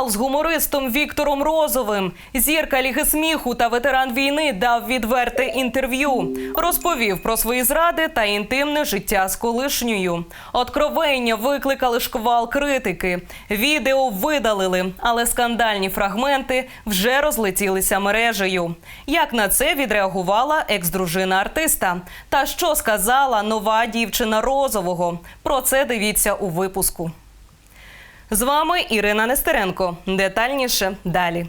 Скандал з гумористом Віктором Розовим. Зірка ліги сміху та ветеран війни дав відверте інтерв'ю. Розповів про свої зради та інтимне життя з колишньою. Откровення викликали шквал критики. Відео видалили, але скандальні фрагменти вже розлетілися мережею. Як на це відреагувала екс-дружина артиста? Та що сказала нова дівчина Розового? Про це дивіться у випуску. З вами Ірина Нестеренко. Детальніше далі.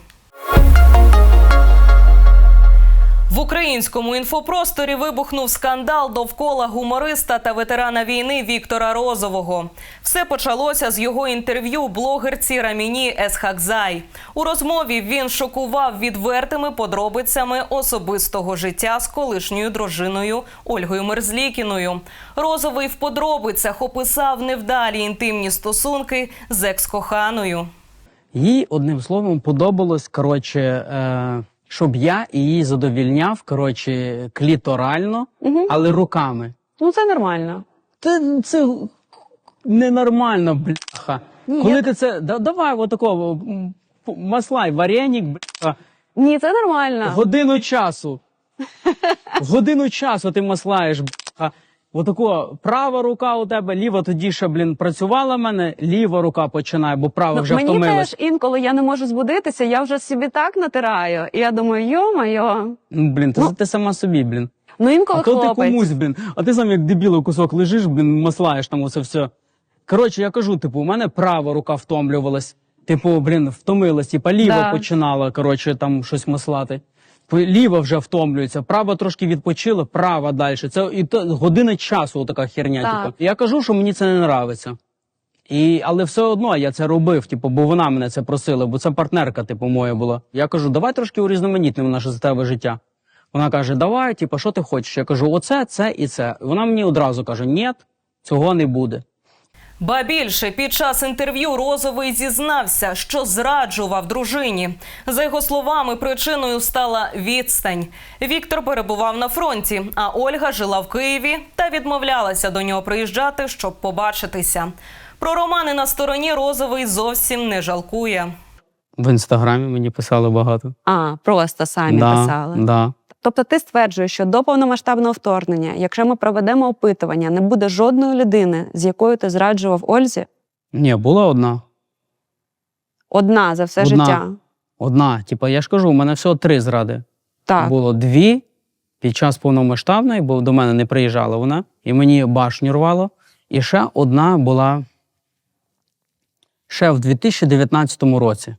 Українському інфопросторі вибухнув скандал довкола гумориста та ветерана війни Віктора Розового. Все почалося з його інтерв'ю блогерці Раміні Есхакзай. У розмові він шокував відвертими подробицями особистого життя з колишньою дружиною Ольгою Мерзлікіною. Розовий в подробицях описав невдалі інтимні стосунки з екс-коханою. Їй одним словом подобалось, коротше, е, щоб я її задовільняв, коротше, кліторально, Угу. але руками. Ну це нормально. Це, це ненормально, бляха. Ні, Коли я- ти це. Да, давай отакого м, п- маслай, вареник, бляха, Ні, це нормально. годину часу. Годину часу ти маслаєш, бляха. Отако, права рука у тебе, ліва тоді ще, блін, працювала в мене, ліва рука починає, бо права Ну, вже мені втомилась. теж інколи я не можу збудитися, я вже собі так натираю. І я думаю, йо-моє. Ну, блін, ти, Ну, ти сама собі, блін. Ну інколи А то ти комусь, блін, а ти сам як дебіло кусок лежиш, блін, маслаєш там оце все. Коротше, я кажу, типу, у мене права рука втомлювалась. Типу, блін, втомилась, типа ліва Да. починала, коротше, там щось маслати. Ліва вже втомлюється, права трошки відпочила, права далі. Це і то година часу така херня. Так. Типу. Я кажу, що мені це не нравиться. І, але все одно я це робив, типу, бо вона мене це просила, бо це партнерка, типу, моя була. Я кажу, давай трошки урізноманітнимо наше за тебе життя. Вона каже, давай, типу, що ти хочеш? Я кажу, оце, це і це. Вона мені одразу каже, ні, цього не буде. Ба більше під час інтерв'ю Розовий зізнався, що зраджував дружині. За його словами, причиною стала відстань. Віктор перебував на фронті, а Ольга жила в Києві та відмовлялася до нього приїжджати, щоб побачитися. Про романи на стороні Розовий зовсім не жалкує. В інстаграмі мені писали багато. А, просто самі да, писали. Да. Тобто ти стверджуєш, що до повномасштабного вторгнення, якщо ми проведемо опитування, не буде жодної людини, з якою ти зраджував Ользі, Ні, була одна. одна за все Одна. життя. Одна. Типу, я ж кажу, у мене всього три зради. Так. Було дві під час повномасштабної, бо до мене не приїжджала вона, і мені башню рвало. І ще одна була ще в 2019 році.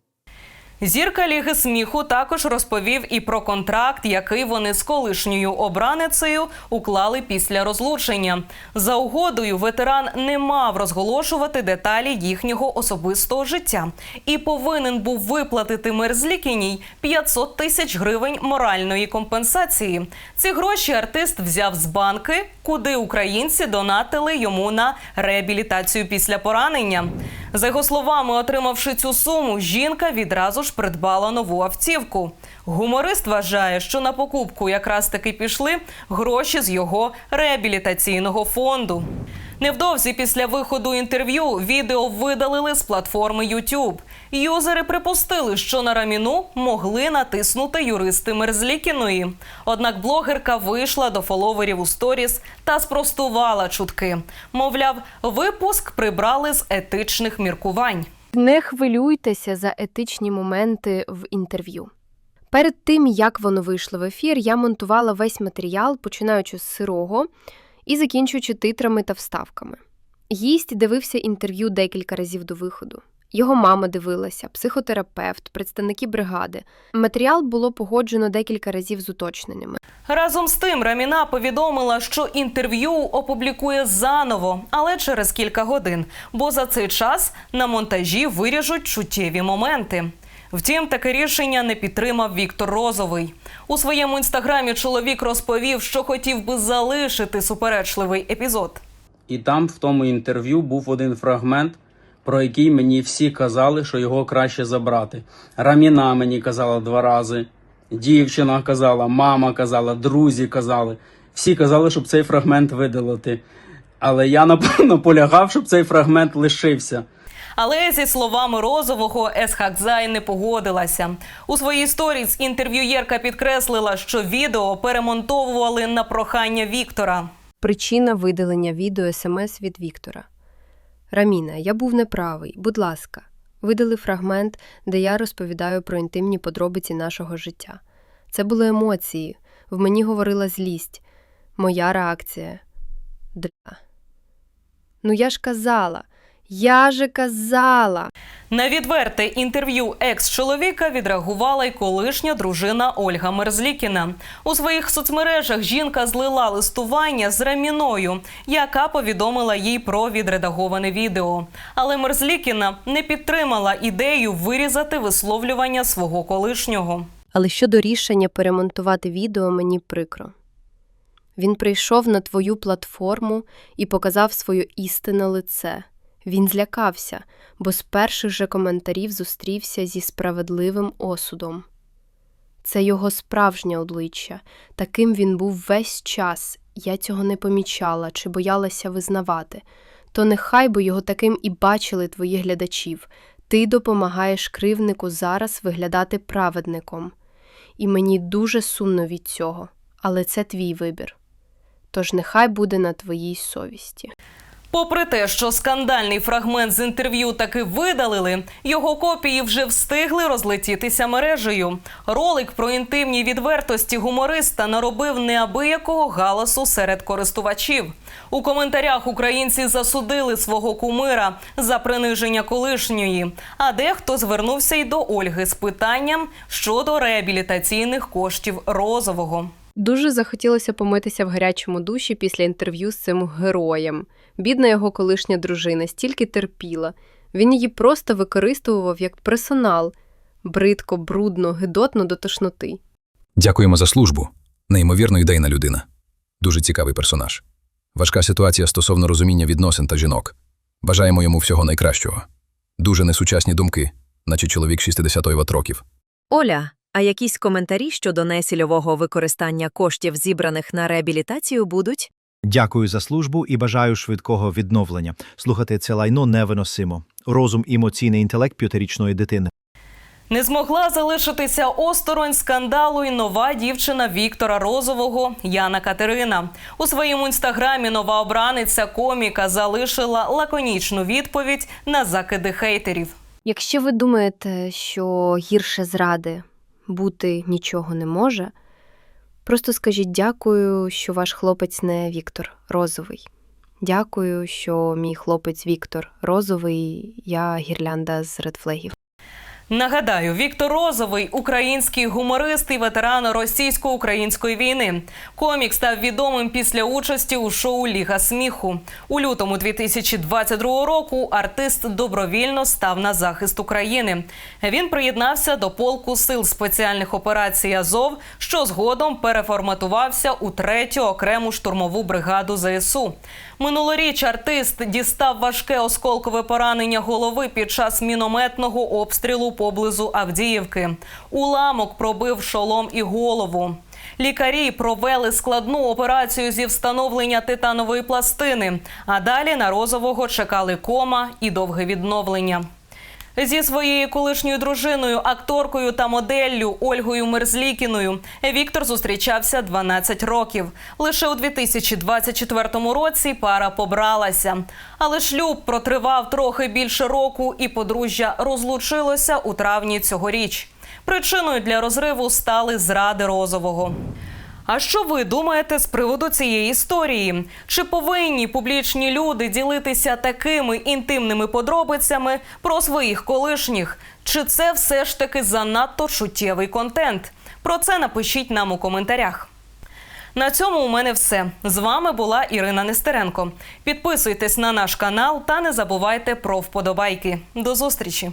Зірка Ліги сміху також розповів і про контракт, який вони з колишньою обраницею уклали після розлучення. За угодою ветеран не мав розголошувати деталі їхнього особистого життя і повинен був виплатити Мерзлікіній 500 тисяч гривень моральної компенсації. Ці гроші артист взяв з банки, куди українці донатили йому на реабілітацію після поранення. За його словами, отримавши цю суму, жінка відразу ж придбала нову автівку. Гуморист вважає, що на покупку якраз таки пішли гроші з його реабілітаційного фонду. Невдовзі після виходу інтерв'ю відео видалили з платформи YouTube. Юзери припустили, що на раміну могли натиснути юристи Мерзлікіної. Однак блогерка вийшла до фоловерів у сторіс та спростувала чутки. Мовляв, випуск прибрали з етичних міркувань. Не хвилюйтеся за етичні моменти в інтерв'ю. Перед тим, як воно вийшло в ефір, я монтувала весь матеріал, починаючи з сирого і закінчуючи титрами та вставками. Гість дивився інтерв'ю декілька разів до виходу. Його мама дивилася, психотерапевт, представники бригади. Матеріал було погоджено декілька разів з уточненнями. Разом з тим Раміна повідомила, що інтерв'ю опублікує заново, але через кілька годин, бо за цей час на монтажі виріжуть чуттєві моменти. Втім, таке рішення не підтримав Віктор Розовий. У своєму інстаграмі чоловік розповів, що хотів би залишити суперечливий епізод. І там, в тому інтерв'ю, був один фрагмент, про який мені всі казали, що його краще забрати. Раміна мені казала два рази, дівчина казала, мама казала, друзі казали. Всі казали, щоб цей фрагмент видалити. Але я наполягав, щоб цей фрагмент лишився. Але зі словами Розового Есхакзай не погодилася. У своїй сторіс інтерв'юєрка підкреслила, що відео перемонтовували на прохання Віктора. Причина видалення відео смс від Віктора. Раміна, я був неправий. Будь ласка, видали фрагмент, де я розповідаю про інтимні подробиці нашого життя. Це були емоції. В мені говорила злість. Моя реакція. Для. Ну я ж казала. Я же казала. На відверте інтерв'ю екс-чоловіка відреагувала й колишня дружина Ольга Мерзлікіна. У своїх соцмережах жінка злила листування з Раміною, яка повідомила їй про відредаговане відео. Але Мерзлікіна не підтримала ідею вирізати висловлювання свого колишнього. Але щодо рішення перемонтувати відео, мені прикро. Він прийшов на твою платформу і показав своє істинне лице. Він злякався, бо з перших же коментарів зустрівся зі справедливим осудом. Це його справжнє обличчя. Таким він був весь час. Я цього не помічала чи боялася визнавати. То нехай би його таким і бачили твої глядачів. Ти допомагаєш кривнику зараз виглядати праведником. І мені дуже сумно від цього, але це твій вибір. Тож нехай буде на твоїй совісті. Попри те, що скандальний фрагмент з інтерв'ю таки видалили, його копії вже встигли розлетітися мережею. Ролик про інтимні відвертості гумориста наробив неабиякого галасу серед користувачів. У коментарях українці засудили свого кумира за приниження колишньої. А дехто звернувся й до Ольги з питанням щодо реабілітаційних коштів розового. Дуже захотілося помитися в гарячому душі після інтерв'ю з цим героєм. Бідна його колишня дружина стільки терпіла. Він її просто використовував як персонал бридко, брудно, гидотно до тошноти. Дякуємо за службу. Неймовірно ідейна людина. Дуже цікавий персонаж. Важка ситуація стосовно розуміння відносин та жінок. Бажаємо йому всього найкращого. Дуже несучасні думки, наче чоловік 60-ї років. Оля, а якісь коментарі щодо несільового використання коштів, зібраних на реабілітацію, будуть? Дякую за службу і бажаю швидкого відновлення. Слухати це лайно невиносимо. Розум і емоційний інтелект п'ятирічної дитини. Не змогла залишитися осторонь скандалу й нова дівчина Віктора Розового Яна Катерина. У своєму інстаграмі нова обраниця коміка залишила лаконічну відповідь на закиди хейтерів. Якщо ви думаєте, що гірше зради бути нічого не може, просто скажіть дякую, що ваш хлопець не Віктор Розовий. Дякую, що мій хлопець Віктор Розовий, я гірлянда з редфлегів. Нагадаю, Віктор Розовий український гуморист і ветеран російсько-української війни. Комік став відомим після участі у шоу Ліга сміху. У лютому 2022 року артист добровільно став на захист України. Він приєднався до полку сил спеціальних операцій Азов, що згодом переформатувався у третю окрему штурмову бригаду ЗСУ. Минулоріч артист дістав важке осколкове поранення голови під час мінометного обстрілу поблизу Авдіївки. Уламок пробив шолом і голову. Лікарі провели складну операцію зі встановлення титанової пластини. А далі на розового чекали кома і довге відновлення. Зі своєю колишньою дружиною, акторкою та моделлю Ольгою Мерзлікіною Віктор зустрічався 12 років. Лише у 2024 році пара побралася. Але шлюб протривав трохи більше року, і подружжя розлучилося у травні цьогоріч. Причиною для розриву стали зради розового. А що ви думаєте з приводу цієї історії? Чи повинні публічні люди ділитися такими інтимними подробицями про своїх колишніх? Чи це все ж таки занадто чуттєвий контент? Про це напишіть нам у коментарях. На цьому у мене все. З вами була Ірина Нестеренко. Підписуйтесь на наш канал та не забувайте про вподобайки. До зустрічі!